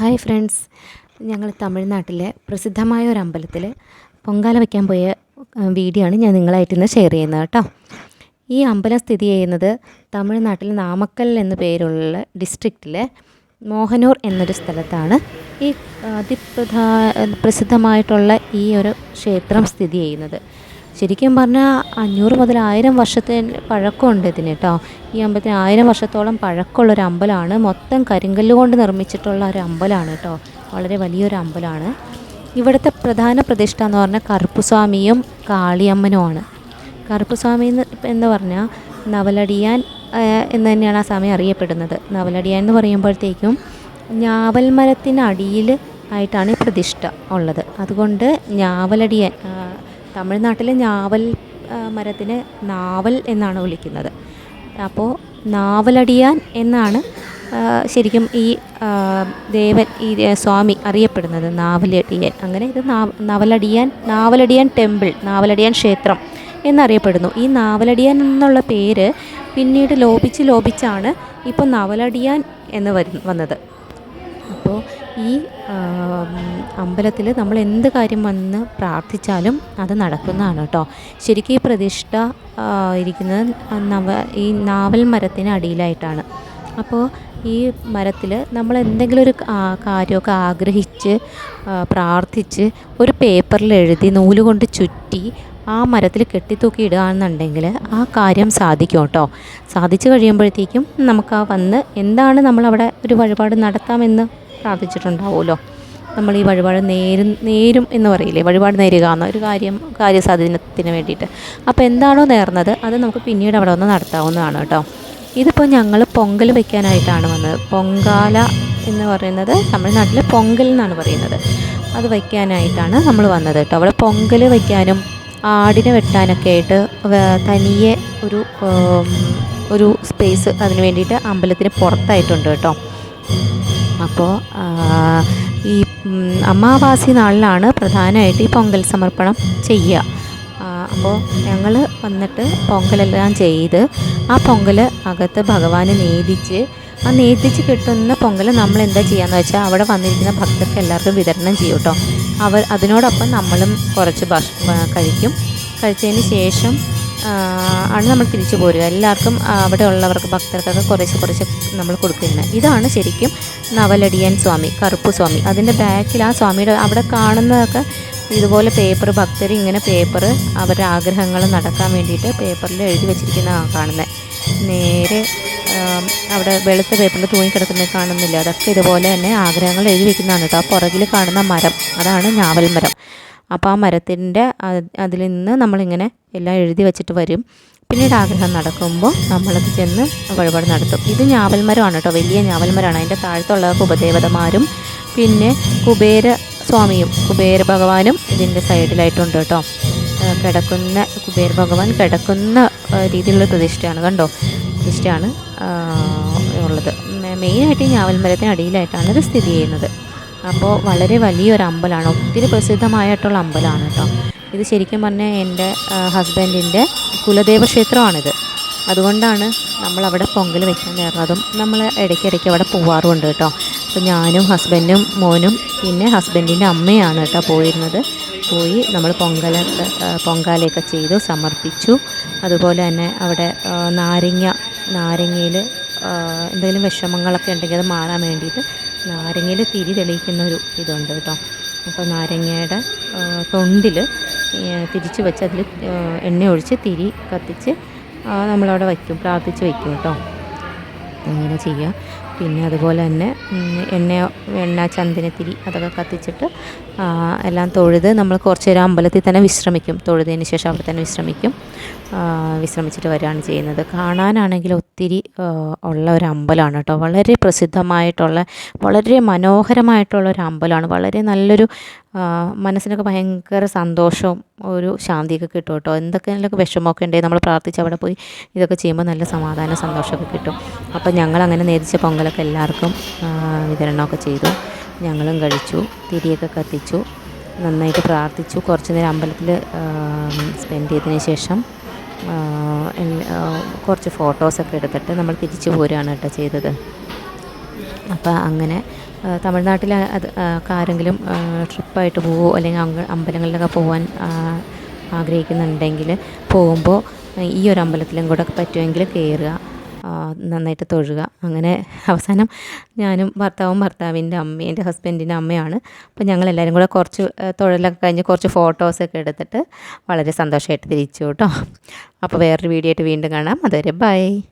Hi friends. ഞങ്ങൾ തമിഴ്നാട്ടിലെ പ്രസിദ്ധമായ ഒരു അമ്പലത്തിൽ പൊങ്കാല വയ്ക്കാൻ പോയ വീഡിയോ ആണ് ഞാൻ നിങ്ങളായിട്ട് ഇന്ന് ഷെയർ ചെയ്യുന്നത് കേട്ടോ. ഈ അമ്പലം സ്ഥിതി ചെയ്യുന്നത് തമിഴ്നാട്ടിൽ നാമക്കൽ എന്ന പേരുള്ള ഡിസ്ട്രിക്റ്റിലെ മോഹനൂർ എന്നൊരു സ്ഥലത്താണ്. ഈ അതിപ്രധാ പ്രസിദ്ധമായിട്ടുള്ള ഈ ഒരു ക്ഷേത്രം സ്ഥിതി ചെയ്യുന്നത്. ശരിക്കും പറഞ്ഞാൽ അഞ്ഞൂറ് മുതൽ ആയിരം വർഷത്തെ പഴക്കമുണ്ട് ഇതിന് കേട്ടോ ഈ അമ്പലത്തിന് ആയിരം വർഷത്തോളം പഴക്കമുള്ള ഒരു അമ്പലമാണ് മൊത്തം കരിങ്കല്ല് കൊണ്ട് നിർമ്മിച്ചിട്ടുള്ള ഒരു അമ്പലമാണ് കേട്ടോ വളരെ വലിയൊരു അമ്പലമാണ് ഇവിടുത്തെ പ്രധാന പ്രതിഷ്ഠ എന്ന് പറഞ്ഞാൽ കറുപ്പുസ്വാമിയും കാളിയമ്മനുമാണ് കറുപ്പുസ്വാമി എന്ന് എന്ന് പറഞ്ഞാൽ നവലടിയാൻ എന്ന് തന്നെയാണ് ആ സ്വാമി അറിയപ്പെടുന്നത്. നവലടിയാൻ എന്ന് പറയുമ്പോഴത്തേക്കും ഞാവൽ മരത്തിനടിയിൽ ആയിട്ടാണ് പ്രതിഷ്ഠ ഉള്ളത്. അതുകൊണ്ട് ഞാവലടിയാൻ തമിഴ്നാട്ടിലെ ഞാവൽ മരത്തിന് നാവൽ എന്നാണ് വിളിക്കുന്നത്. അപ്പോൾ നാവലടിയാൻ എന്നാണ് ശരിക്കും ഈ ദേവൻ ഈ സ്വാമി അറിയപ്പെടുന്നത് നാവലടിയാൻ. അങ്ങനെ ഇത് നാവ് നവലടിയാൻ നാവലടിയാൻ ടെമ്പിൾ നാവലടിയാൻ ക്ഷേത്രം എന്നറിയപ്പെടുന്നു. ഈ നാവലടിയാൻ എന്നുള്ള പേര് പിന്നീട് ലോപിച്ച് ലോപിച്ചാണ് ഇപ്പോൾ നവലടിയാൻ എന്ന് വന്നത്. അപ്പോൾ ഈ അമ്പലത്തിൽ നമ്മൾ എന്ത് കാര്യം വന്ന് പ്രാർത്ഥിച്ചാലും അത് നടക്കുന്നതാണ് കേട്ടോ. ശരിക്കും ഈ പ്രതിഷ്ഠ ഇരിക്കുന്നത് നവ ഈ നാവൽ മരത്തിന് അടിയിലായിട്ടാണ്. അപ്പോൾ ഈ മരത്തിൽ നമ്മൾ എന്തെങ്കിലും ഒരു കാര്യമൊക്കെ ആഗ്രഹിച്ച് പ്രാർത്ഥിച്ച് ഒരു പേപ്പറിൽ എഴുതി നൂൽ കൊണ്ട് ചുറ്റി ആ മരത്തിൽ കെട്ടിത്തൂക്കി ഇടുകയാണെന്നുണ്ടെങ്കിൽ ആ കാര്യം സാധിക്കും കേട്ടോ. സാധിച്ചു കഴിയുമ്പോഴത്തേക്കും നമുക്ക് ആ വന്ന് എന്താണ് നമ്മളവിടെ ഒരു വഴിപാട് നടത്താമെന്ന് പ്രാർത്ഥിച്ചിട്ടുണ്ടാവുമല്ലോ. നമ്മൾ ഈ വഴിപാട് നേരും നേരും എന്ന് പറയില്ലേ? വഴിപാട് നേരുക എന്ന ഒരു കാര്യം കാര്യസാധ്യത്തിന് വേണ്ടിയിട്ട്. അപ്പോൾ എന്താണോ നേർന്നത് അത് നമുക്ക് പിന്നീട് അവിടെ വന്ന് നടത്താവുന്നതാണ് കേട്ടോ. ഇതിപ്പോൾ ഞങ്ങൾ പൊങ്കൽ വയ്ക്കാനായിട്ടാണ് വന്നത്. പൊങ്കാല എന്ന് പറയുന്നത് തമിഴ്നാട്ടിൽ പൊങ്കൽ എന്നാണ് പറയുന്നത്. അത് വയ്ക്കാനായിട്ടാണ് നമ്മൾ വന്നത് കേട്ടോ. അവിടെ പൊങ്കൽ വയ്ക്കാനും ആടിനെ വെട്ടാനൊക്കെ ആയിട്ട് തനിയെ ഒരു ഒരു സ്പേസ് അതിന് വേണ്ടിയിട്ട് അമ്പലത്തിന് പുറത്തായിട്ടുണ്ട് കേട്ടോ. അപ്പോൾ ഈ അമാവാസി നാളിലാണ് പ്രധാനമായിട്ട് ഈ പൊങ്കൽ സമർപ്പണം ചെയ്യുക. അപ്പോൾ ഞങ്ങൾ വന്നിട്ട് പൊങ്കലെല്ലാം ചെയ്ത് ആ പൊങ്കൽ അകത്ത് ഭഗവാന് നേദിച്ച് ആ നേദിച്ച് കിട്ടുന്ന പൊങ്കൽ നമ്മൾ എന്താ ചെയ്യാന്ന് വെച്ചാൽ അവിടെ വന്നിരിക്കുന്ന ഭക്തർക്ക് എല്ലാവർക്കും വിതരണം ചെയ്യും കേട്ടോ. അവർ അതിനോടൊപ്പം നമ്മളും കുറച്ച് ഭക്ഷണം കഴിക്കും. കഴിച്ചതിന് ശേഷം ആണ് നമ്മൾ തിരിച്ചു പോരുക. എല്ലാവർക്കും അവിടെ ഉള്ളവർക്ക് ഭക്തർക്കൊക്കെ കുറച്ച് കുറച്ച് നമ്മൾ കൊടുക്കുന്നത് ഇതാണ് ശരിക്കും നവലടിയൻ സ്വാമി കറുപ്പ് സ്വാമി. അതിന്റെ ബാക്കിൽ ആ സ്വാമിയുടെ അവിടെ കാണുന്നതൊക്കെ ഇതുപോലെ പേപ്പർ ഭക്തർ ഇങ്ങനെ പേപ്പർ അവരുടെ ആഗ്രഹങ്ങൾ നടക്കാൻ വേണ്ടിയിട്ട് പേപ്പറിൽ എഴുതി വെച്ചിരിക്കുന്ന കാണുന്നത്. നേരെ അവിടെ വെളുത്ത പേപ്പറിൽ തൂങ്ങി കിടക്കുന്നത് കാണുന്നില്ല. അതൊക്കെ ഇതുപോലെ തന്നെ ആഗ്രഹങ്ങൾ എഴുതി വെക്കുന്നതാണ് കേട്ടോ. ആ പുറകിൽ കാണുന്ന മരം അതാണ് ഞാവൽ മരം. അപ്പോൾ ആ മരത്തിന്റെ അതിൽ നിന്ന് നമ്മളിങ്ങനെ എല്ലാം എഴുതി വെച്ചിട്ട് വരും. പിന്നീട് ആഗ്രഹം നടക്കുമ്പോൾ നമ്മളത് ചെന്ന് വഴിപാട് നടത്തും. ഇത് ഞാവൽ മരമാണ് കേട്ടോ. വലിയ ഞാവൽ മരമാണ്. അതിന്റെ താഴത്തുള്ള ഉപദേവതമാരും പിന്നെ കുബേര സ്വാമിയും കുബേര ഭഗവാനും ഇതിന്റെ സൈഡിലായിട്ടുണ്ട് കേട്ടോ. കിടക്കുന്ന കുബേര ഭഗവാൻ കിടക്കുന്ന രീതിയിലുള്ള പ്രതിഷ്ഠയാണ് കണ്ടോ? പ്രതിഷ്ഠയാണ് ഉള്ളത്. മെയിനായിട്ട് ഈ ഞാവൽ മരത്തിന് അടിയിലായിട്ടാണ് ഇത് സ്ഥിതി ചെയ്യുന്നത്. അപ്പോൾ വളരെ വലിയൊരു അമ്പലമാണ് ഒത്തിരി പ്രസിദ്ധമായിട്ടുള്ള അമ്പലമാണ് കേട്ടോ. ഇത് ശരിക്കും പറഞ്ഞാൽ എന്റെ ഹസ്ബൻഡിന്റെ കുലദേവ ക്ഷേത്രമാണിത്. അതുകൊണ്ടാണ് നമ്മൾ അവിടെ പൊങ്കൽ വെക്കാൻ നേർന്നതും നമ്മൾ ഇടയ്ക്കിടയ്ക്ക് അവിടെ പോവാറുമുണ്ട് കേട്ടോ. അപ്പോൾ ഞാനും ഹസ്ബൻഡും മോനും പിന്നെ ഹസ്ബൻഡിന്റെ അമ്മയാണ് കേട്ടോ പോയിരുന്നത്. പോയി നമ്മൾ പൊങ്കലൊക്കെ പൊങ്കാലയൊക്കെ ചെയ്തു സമർപ്പിച്ചു. അതുപോലെ തന്നെ അവിടെ നാരങ്ങ നാരങ്ങയിൽ എന്തെങ്കിലും വിഷമങ്ങളൊക്കെ ഉണ്ടെങ്കിൽ അത് മാറാൻ വേണ്ടിയിട്ട് നാരങ്ങയിൽ തിരി തെളിയിക്കുന്ന ഒരു ഇതുണ്ട് കേട്ടോ. അപ്പോൾ നാരങ്ങയുടെ തൊണ്ടിൽ തിരിച്ച് വെച്ച് അതിൽ എണ്ണ ഒഴിച്ച് തിരി കത്തിച്ച് നമ്മളവിടെ വയ്ക്കും പ്രാർത്ഥിച്ച് വയ്ക്കും കേട്ടോ. അങ്ങനെ ചെയ്യുക. പിന്നെ അതുപോലെ തന്നെ എണ്ണ എണ്ണ ചന്ദനത്തിരി അതൊക്കെ കത്തിച്ചിട്ട് എല്ലാം തൊഴുത് നമ്മൾ കുറച്ച് നേരം അമ്പലത്തിൽ തന്നെ വിശ്രമിക്കും. തൊഴുതതിന് ശേഷം അവിടെ തന്നെ വിശ്രമിക്കും. വിശ്രമിച്ചിട്ട് വരികയാണ് ചെയ്യുന്നത്. കാണാനാണെങ്കിൽ ഒത്തിരി ഉള്ള ഒരു അമ്പലമാണ് കേട്ടോ. വളരെ പ്രസിദ്ധമായിട്ടുള്ള വളരെ മനോഹരമായിട്ടുള്ള ഒരു അമ്പലമാണ്. വളരെ നല്ലൊരു മനസ്സിനൊക്കെ ഭയങ്കര സന്തോഷവും ഒരു ശാന്തിയൊക്കെ കിട്ടും കേട്ടോ. എന്തൊക്കെയൊക്കെ വിഷമമൊക്കെ ഉണ്ടെങ്കിൽ നമ്മൾ പ്രാർത്ഥിച്ച് അവിടെ പോയി ഇതൊക്കെ ചെയ്യുമ്പോൾ നല്ല സമാധാന സന്തോഷമൊക്കെ കിട്ടും. അപ്പോൾ ഞങ്ങൾ അങ്ങനെ നേരിച്ച പൊങ്കലൊക്കെ എല്ലാവർക്കും വിതരണമൊക്കെ ചെയ്തു. ഞങ്ങളും കഴിച്ചു തിരിയൊക്കെ കത്തിച്ചു നന്നായിട്ട് പ്രാർത്ഥിച്ചു. കുറച്ച് നേരം അമ്പലത്തിൽ സ്പെൻഡ് ചെയ്തതിന് ശേഷം കുറച്ച് ഫോട്ടോസൊക്കെ എടുത്തിട്ട് നമ്മൾ തിരിച്ചു പോരുകയാണ് കേട്ടോ ചെയ്തത്. അപ്പോൾ അങ്ങനെ തമിഴ്നാട്ടിൽ അത് ആരെങ്കിലും ട്രിപ്പായിട്ട് പോവോ അല്ലെങ്കിൽ അമ്പലങ്ങളിലൊക്കെ പോകാൻ ആഗ്രഹിക്കുന്നുണ്ടെങ്കിൽ പോകുമ്പോൾ ഈ ഒരു അമ്പലത്തിലും കൂടെ പറ്റുമെങ്കിൽ കയറുക. നന്നായിട്ട് തൊഴുക. അങ്ങനെ അവസാനം ഞാനും ഭർത്താവും ഭർത്താവിന്റെ അമ്മയും എന്റെ ഹസ്ബൻഡിന്റെ അമ്മയാണ്. അപ്പോൾ ഞങ്ങളെല്ലാവരും കൂടെ കുറച്ച് തൊഴിലൊക്കെ കഴിഞ്ഞ് കുറച്ച് ഫോട്ടോസൊക്കെ എടുത്തിട്ട് വളരെ സന്തോഷമായിട്ട് തിരിച്ചു കേട്ടോ. അപ്പോൾ വേറൊരു വീഡിയോ ആയിട്ട് വീണ്ടും കാണാം. അതുവരെ ബൈ.